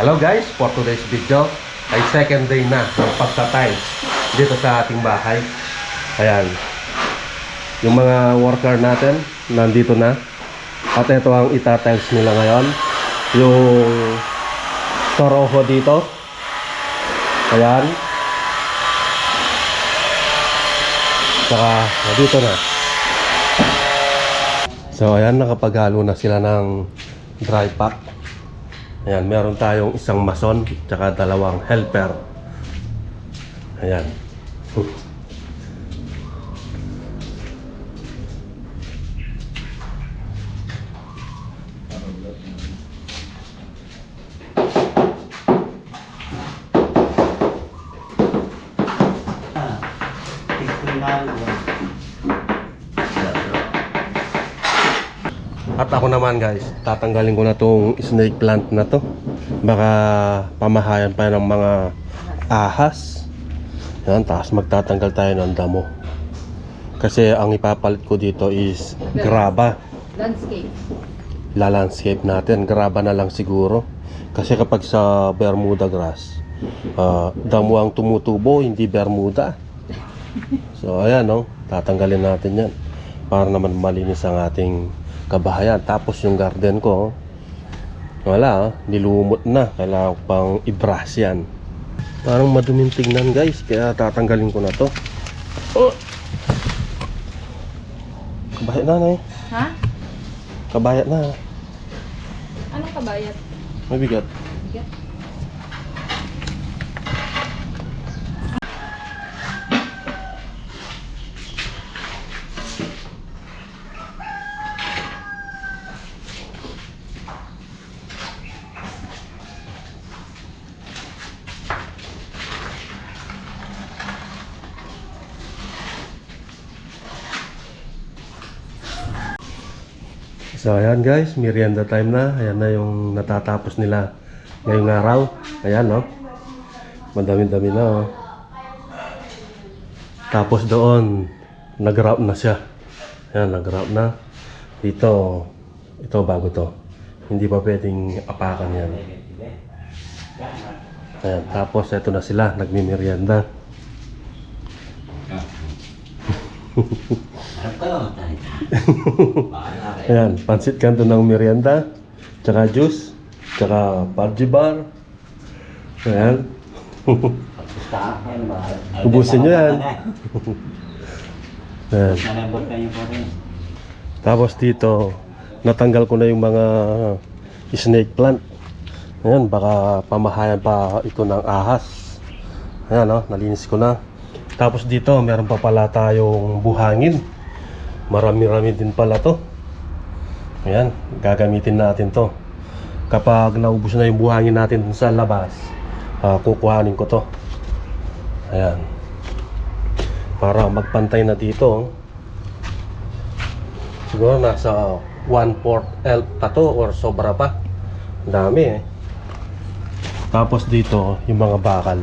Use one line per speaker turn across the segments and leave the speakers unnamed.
Hello guys, for today's video ay second day na ng pagta-tiles dito sa ating bahay. Ayan. Yung mga worker natin nandito na. At ito ang ita-tiles nila ngayon. Yung toroho dito. Ayan. Saka dito na. So ayan, nakapaghalo na sila ng dry pack. Ayan, meron tayong isang mason tsaka dalawang helper. Ayan. At ako naman guys, tatanggalin ko na tong snake plant na to. Baka pamahayan pa ng mga ahas. Yan, tapos magtatanggal tayo ng damo. Kasi ang ipapalit ko dito is graba.
Landscape.
Lalandscape natin, graba na lang siguro. Kasi kapag sa Bermuda grass, ah, damo ang tumutubo, hindi Bermuda. So ayan no, tatanggalin natin yan para naman malinis ang ating kabahayan. Tapos yung garden ko, wala, nilumot na. Kailangan ko pang i-brush yan. Parang maduming tingnan guys, kaya tatanggalin ko na to. Oh! Kabayat na na eh.
Ha?
Kabayat na.
Anong kabayat?
Mabigat.
Bigat.
So ayan guys, merienda time na. Ayan na yung natatapos nila ngayong araw. Ayan no. Madami-dami na oh. Tapos doon, nag-wrap na siya. Ayan, nag-wrap na. Dito, ito bago to. Hindi pa pwedeng apakan yan. Ayan, tapos ito na sila, nagmimerienda. Ayan, pansit kanto ng merienda, tsaka juice, tsaka parji bar. Ayan. Ubusin nyo yan. Ayan.
Kayo.
Tapos dito, natanggal ko na yung mga snake plant. Ayan, baka pamahayan pa ito ng ahas. Ayan, no, nalinis ko na. Tapos dito, meron pa pala tayong buhangin. Marami-rami din pala to. Ayan, gagamitin natin to. Kapag naubos na yung buhangin natin sa labas, ah, kukuhanin ko to. Ayan. Para magpantay na dito. oh. Siguro nasa 1/4 L pa to or sobra pa. Dami eh. Tapos dito, yung mga bakal,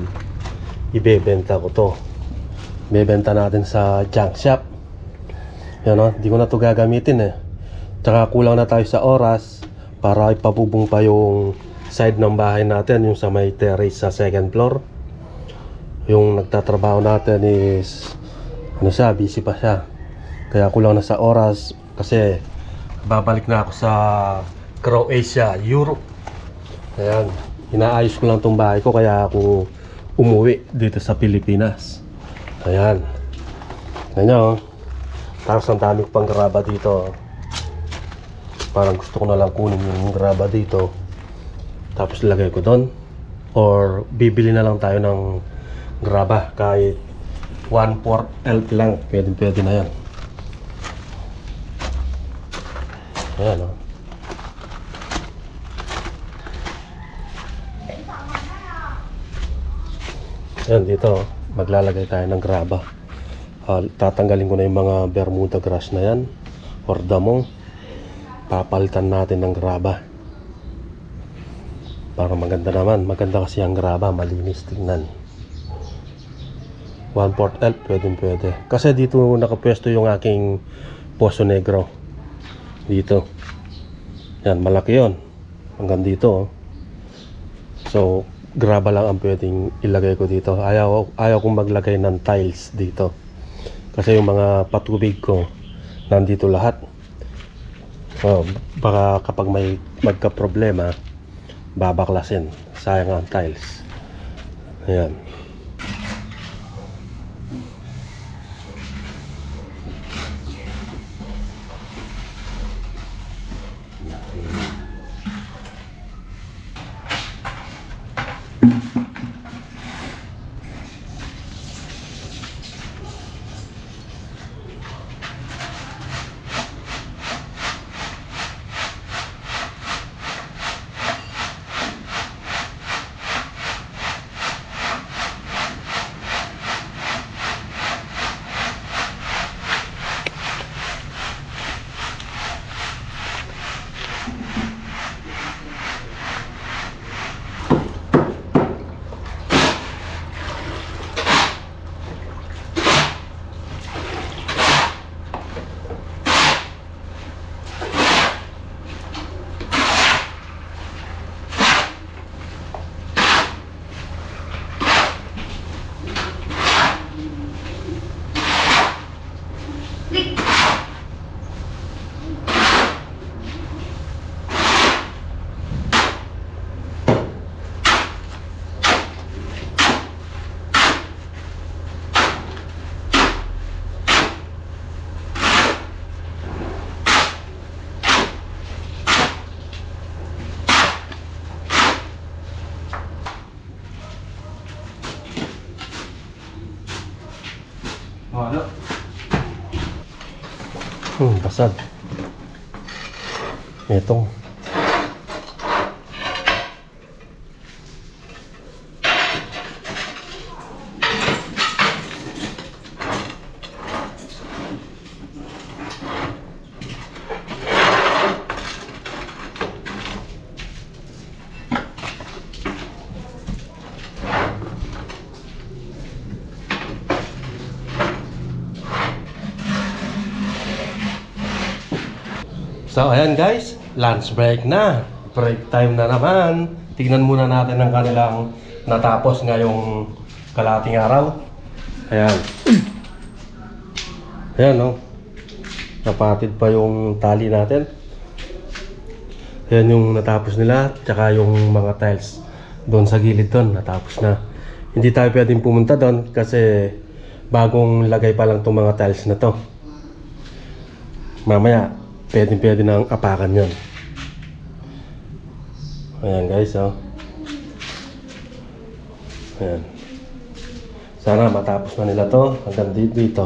ibebenta ko to. Ibebenta natin sa junk shop. Yan o, di ko na to gagamitin eh. Tsaka kulang na tayo sa oras para ipabubong pa yung side ng bahay natin, yung sa may terrace sa second floor. Yung nagtatrabaho natin is, ano siya, busy pa siya. Kaya kulang na sa oras kasi babalik na ako sa Croatia, Europe. Ayan, inaayos ko lang tong bahay ko kaya ako umuwi dito sa Pilipinas. Ayan. Nyo, oh. Tapos ang dami pang graba dito. oh. Parang gusto ko na lang kunin yung graba dito. Tapos lagay ko doon. Or bibili na lang tayo ng graba kahit 1/4 elk lang. Pwede pwede na yan. Ayan o. Ayan dito, oh. Maglalagay tayo ng graba. Ah, tatanggalin ko na yung mga Bermuda grass na yan or damong. Papalitan natin ng graba. Para maganda naman. Maganda kasi ang graba, malinis tingnan. 1/4 L, pwede pwede. Kasi dito nakapwesto yung aking Poso Negro. Dito. Yan, malaki yon Hanggang dito. Oh. So, graba lang ang pwedeng ilagay ko dito. Ayaw, ayaw kong maglagay ng tiles dito. Kasi yung mga patubig ko, nandito lahat. So, baka kapag may magka-problema, babaklasin. Sayang ang tiles. Ayan. Wala. Hmm, basag. Itong. So ayan guys, lunch break na. Break time na naman. Tignan muna natin ang kanilang natapos ngayong kalating araw. Ayan. Ayan no. Napatid pa yung tali natin. Ayan yung natapos nila. Tsaka yung mga tiles doon sa gilid doon. Natapos na. Hindi tayo pwedeng pumunta doon kasi bagong lagay pa lang itong mga tiles na to. Mamaya, pwedeng pwede nang apakan yon. Ayan guys, oh. Ayan. Sana matapos na nila to hanggang dito. dito.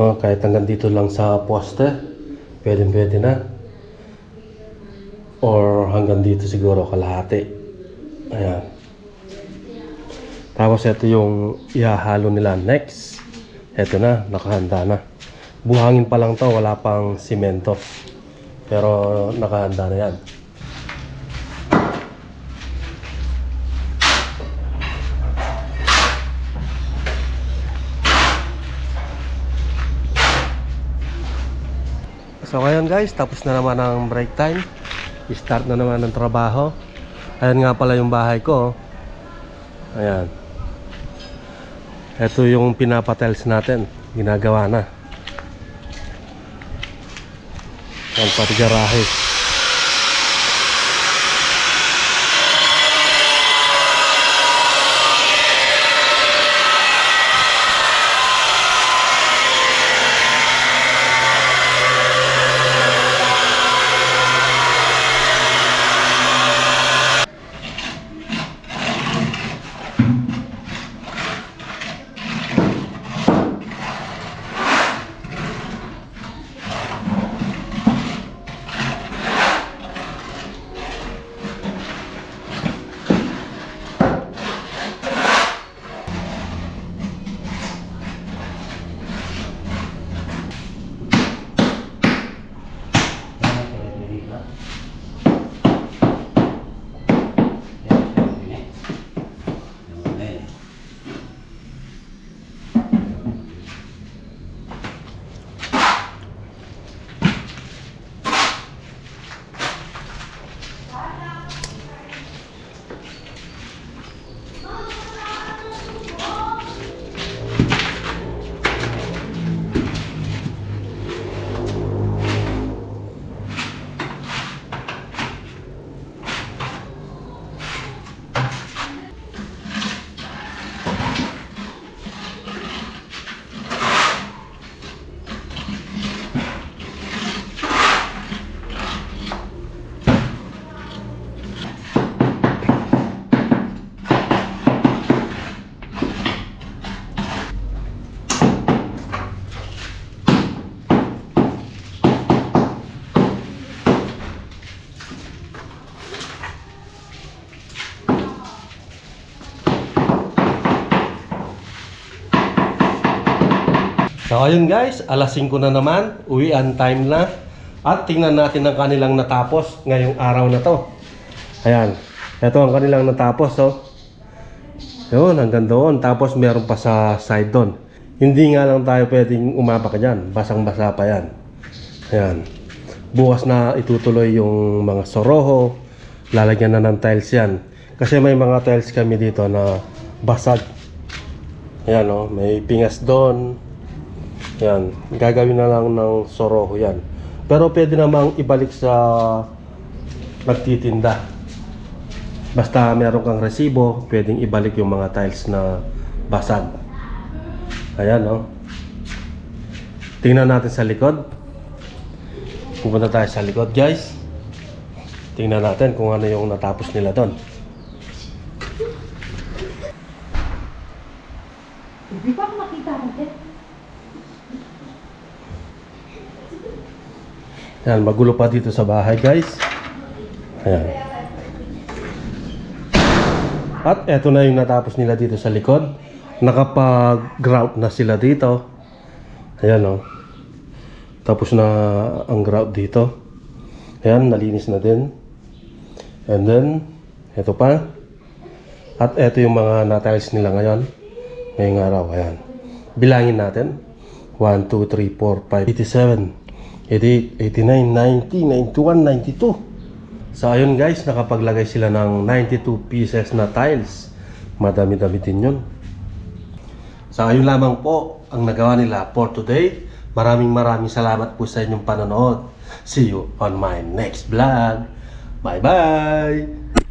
Oh, kahit hanggang dito lang sa poste, pwede pwede na. Or hanggang dito siguro kalahati. Ayan. Tapos ito yung ihahalo nila next. Ito na, nakahanda na. Buhangin pa lang to, wala pang simento. Pero nakahanda na yan. So ngayon guys, tapos na naman ang break time. I-start na naman ng trabaho. Ayan nga pala yung bahay ko. oh. Ayan. Ito yung pinapatiles natin. Ginagawa na. Ang pati Thank you. So ayun guys, alas 5 na naman, uwian time na. At tingnan natin ang kanilang natapos ngayong araw na to. Ayan, ito ang kanilang natapos oh. Yun, hanggang doon. Tapos meron pa sa side doon. Hindi nga lang tayo pwedeng umabak dyan. Basang-basa pa yan. Ayan. Bukas na itutuloy yung mga soroho. Lalagyan na ng tiles yan. Kasi may mga tiles kami dito na basag. Ayan o, may pingas doon. Ayan, gagawin na lang ng soroho yan. Pero pwede namang ibalik sa nagtitinda. Basta meron kang resibo, pwedeng ibalik yung mga tiles na basag. Ayan, no? Tingnan natin sa likod. Pupunta tayo sa likod, guys. Tingnan natin kung ano yung natapos nila doon.
Hindi pa ako makita natin.
Ayan, magulo pa dito sa bahay, guys. Ayan. At eto na yung natapos nila dito sa likod. Nakapag-grout na sila dito. Ayan, oh. Tapos na ang grout dito. Ayan, nalinis na din. And then, eto pa. At eto yung mga natiles nila ngayon. Ngayong araw, ayan. Bilangin natin. 1, 2, 3, 4, 5, 87, 88, 89, 90, 91, 92. So ayun guys, nakapaglagay sila ng 92 pieces na tiles. Madami-dami din yun. So ayun lamang po ang nagawa nila for today. Maraming maraming salamat po sa inyong panonood. See you on my next vlog. Bye-bye!